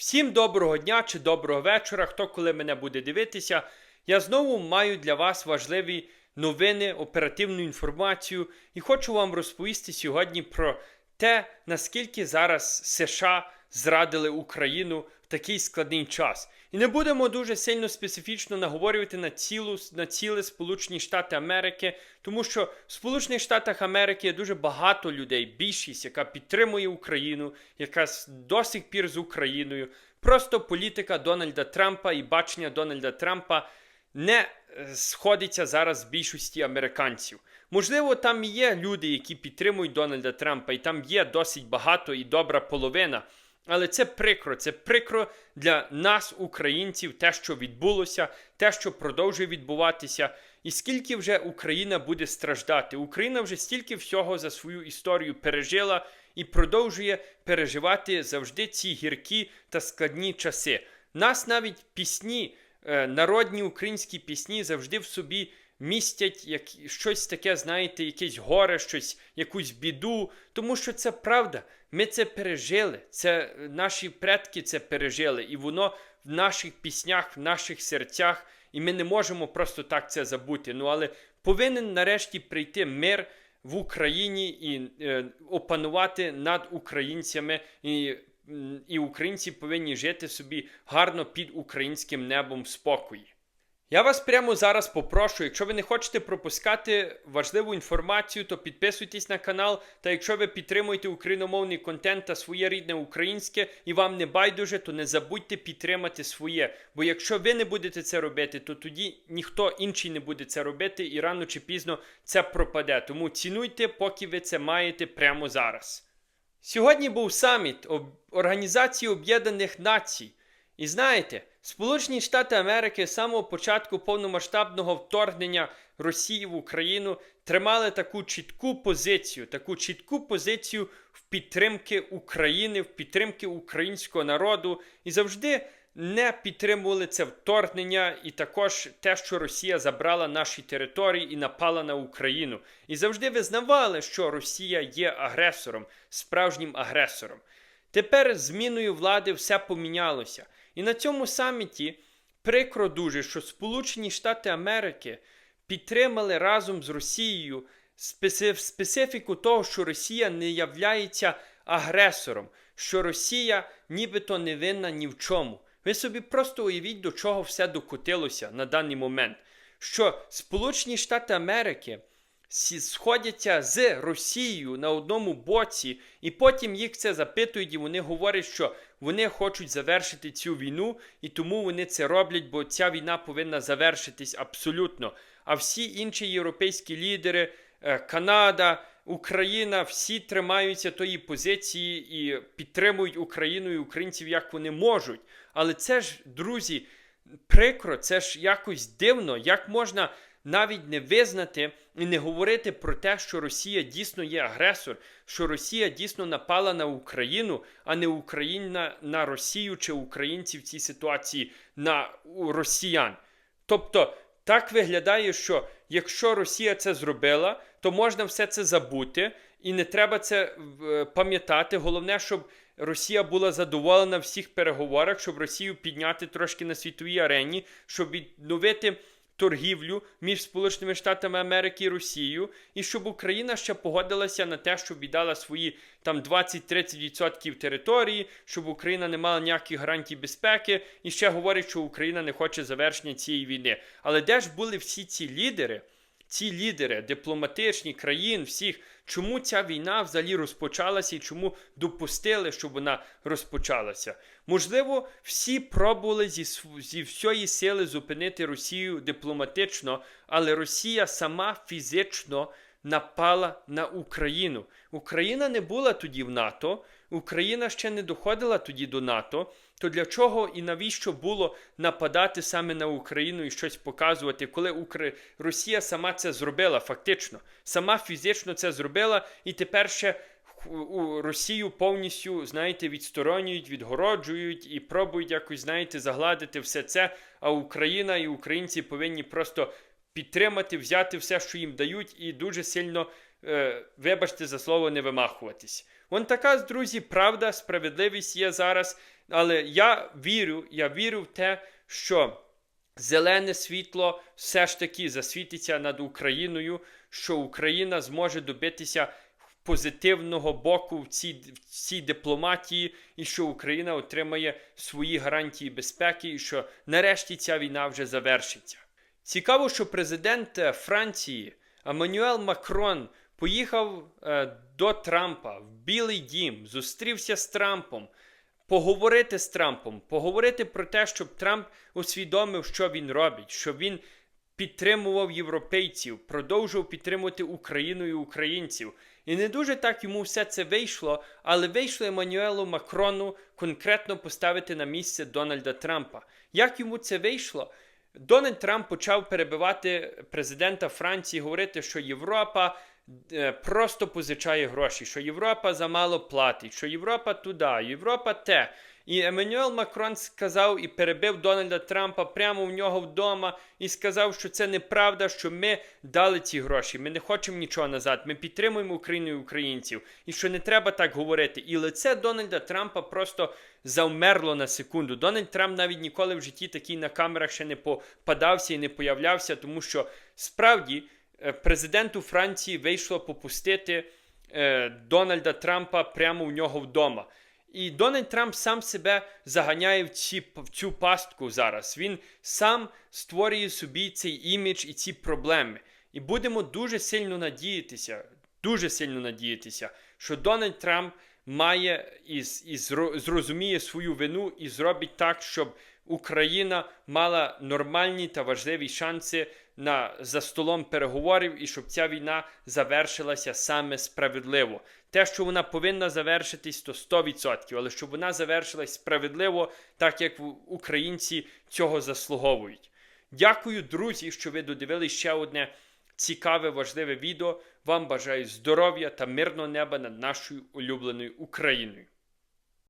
Всім доброго дня чи доброго вечора, хто коли мене буде дивитися. Я знову маю для вас важливі новини, оперативну інформацію і хочу вам розповісти сьогодні про те, наскільки зараз США зрадили Україну в такий складний час. І не будемо дуже сильно специфічно наговорювати на цілу на ціле Сполучені Штати Америки, тому що в Сполучених Штатах Америки є дуже багато людей, більшість, яка підтримує Україну, яка до сих пір з Україною. Просто політика Дональда Трампа і бачення Дональда Трампа не е, сходиться зараз з більшості американців. Можливо, там є люди, які підтримують Дональда Трампа, і там є досить багато і добра половина. Але це прикро, це прикро для нас, українців, те, що відбулося, те, що продовжує відбуватися, і скільки вже Україна буде страждати. Україна вже стільки всього за свою історію пережила і продовжує переживати завжди ці гіркі та складні часи. Нас навіть пісні, е, народні українські пісні завжди в собі містять як щось таке, знаєте, якесь горе, щось, якусь біду, тому що це правда. Ми це пережили. Це наші предки це пережили, і воно в наших піснях, в наших серцях, і ми не можемо просто так це забути. Ну але повинен нарешті прийти мир в Україні і е, опанувати над українцями і. І українці повинні жити собі гарно під українським небом спокої. Я вас прямо зараз попрошу, якщо ви не хочете пропускати важливу інформацію, то підписуйтесь на канал. Та якщо ви підтримуєте україномовний контент та своє рідне українське і вам не байдуже, то не забудьте підтримати своє. Бо якщо ви не будете це робити, то тоді ніхто інший не буде це робити, і рано чи пізно це пропаде. Тому цінуйте, поки ви це маєте прямо зараз. Сьогодні був саміт Організації Об'єднаних Націй. І знаєте, Сполучені Штати Америки з самого початку повномасштабного вторгнення Росії в Україну тримали таку чітку позицію, таку чітку позицію в підтримки України, в підтримки українського народу і завжди не підтримували це вторгнення і також те, що Росія забрала наші території і напала на Україну. І завжди визнавали, що Росія є агресором, справжнім агресором. Тепер зміною влади все помінялося. І на цьому саміті прикро дуже, що Сполучені Штати Америки підтримали разом з Росією специфіку того, що Росія не являється агресором, що Росія нібито не винна ні в чому. Ви собі просто уявіть, до чого все докотилося на даний момент. Що Сполучені Штати Америки сходяться з Росією на одному боці, і потім їх це запитують, і вони говорять, що вони хочуть завершити цю війну, і тому вони це роблять, бо ця війна повинна завершитись абсолютно. А всі інші європейські лідери, е, Канада, Україна, всі тримаються тої позиції і підтримують Україну і українців як вони можуть. Але це ж, друзі, прикро, це ж якось дивно, як можна навіть не визнати і не говорити про те, що Росія дійсно є агресор, що Росія дійсно напала на Україну, а не Україна на Росію чи українців в цій ситуації на росіян. Тобто так виглядає, що якщо Росія це зробила, то можна все це забути, і не треба це е, пам'ятати. Головне, щоб Росія була задоволена в всіх переговорах, щоб Росію підняти трошки на світовій арені, щоб відновити торгівлю між Сполученими Штатами Америки і Росією, і щоб Україна ще погодилася на те, щоб віддала свої там 20-30% території, щоб Україна не мала ніяких гарантій безпеки, і ще говорить, що Україна не хоче завершення цієї війни. Але де ж були всі ці лідери? Ці лідери, дипломатичні країн, всіх, чому ця війна взагалі розпочалася і чому допустили, щоб вона розпочалася? Можливо, всі пробували зі, зі всієї сили зупинити Росію дипломатично, але Росія сама фізично напала на Україну. Україна не була тоді в НАТО, Україна ще не доходила тоді до НАТО. То для чого і навіщо було нападати саме на Україну і щось показувати, коли Укра... Росія сама це зробила фактично, сама фізично це зробила, і тепер ще у Росію повністю, знаєте, відсторонюють, відгороджують і пробують якось, знаєте, загладити все це. А Україна і українці повинні просто підтримати, взяти все, що їм дають, і дуже сильно е, вибачте за слово, не вимахуватись. Вон така, друзі, правда, справедливість є зараз. Але я вірю, я вірю в те, що зелене світло все ж таки засвітиться над Україною, що Україна зможе добитися позитивного боку в цій, в цій дипломатії, і що Україна отримає свої гарантії безпеки, і що нарешті ця війна вже завершиться. Цікаво, що президент е, Франції Еммануел Макрон поїхав е, до Трампа в Білий Дім, зустрівся з Трампом, поговорити з Трампом, поговорити про те, щоб Трамп усвідомив, що він робить, що він підтримував європейців, продовжував підтримувати Україну і українців. І не дуже так йому все це вийшло, але вийшло Еммануелу Макрону конкретно поставити на місце Дональда Трампа. Як йому це вийшло? Дональд Трамп почав перебивати президента Франції, говорити, що Європа е, просто позичає гроші, що Європа замало платить, що Європа туди, Європа те. І Еммануел Макрон сказав і перебив Дональда Трампа прямо в нього вдома і сказав, що це неправда, що ми дали ці гроші. Ми не хочемо нічого назад. Ми підтримуємо Україну і українців. І що не треба так говорити. І лице Дональда Трампа просто завмерло на секунду. Дональд Трамп навіть ніколи в житті такий на камерах ще не попадався і не появлявся, тому що справді е, президенту Франції вийшло попустити е, Дональда Трампа прямо у нього вдома. І Дональд Трамп сам себе заганяє в, ці, в цю пастку зараз. Він сам створює собі цей імідж і ці проблеми. І будемо дуже сильно надіятися, дуже сильно надіятися, що Дональд Трамп має і, і зрозуміє свою вину і зробить так, щоб Україна мала нормальні та важливі шанси на за столом переговорів і щоб ця війна завершилася саме справедливо. Те, що вона повинна завершитись, то 100%, але щоб вона завершилась справедливо, так як українці цього заслуговують. Дякую, друзі, що ви додивились ще одне цікаве, важливе відео. Вам бажаю здоров'я та мирного неба над нашою улюбленою Україною.